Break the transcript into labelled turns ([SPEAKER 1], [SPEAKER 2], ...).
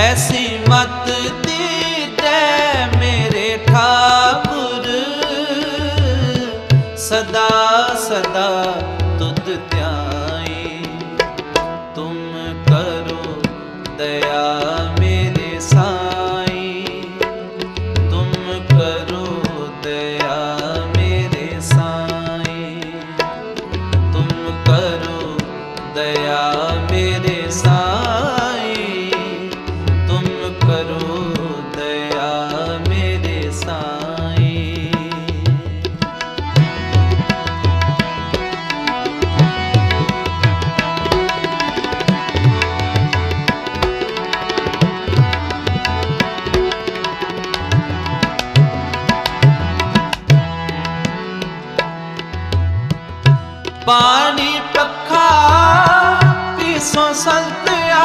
[SPEAKER 1] ਐਸੀ ਮਤ ਦੀਜੈ ਮੇਰੇ ਠਾਕੁਰ ਸਦਾ ਸਦਾ ਤੁਧ ਧਿਆਈ ਤੁਮ ਕਰੋ ਦਇਆ ਮੇਰੇ ਸਾਈ ਤੁਮ ਕਰੋ ਦਇਆ ਮੇਰੇ ਸਾਈ ਤੁਮ ਕਰੋ ਦਇਆ ਬਾਣੀ ਪੱਖਾ ਪੀਸੋ ਸੰਤਿਆ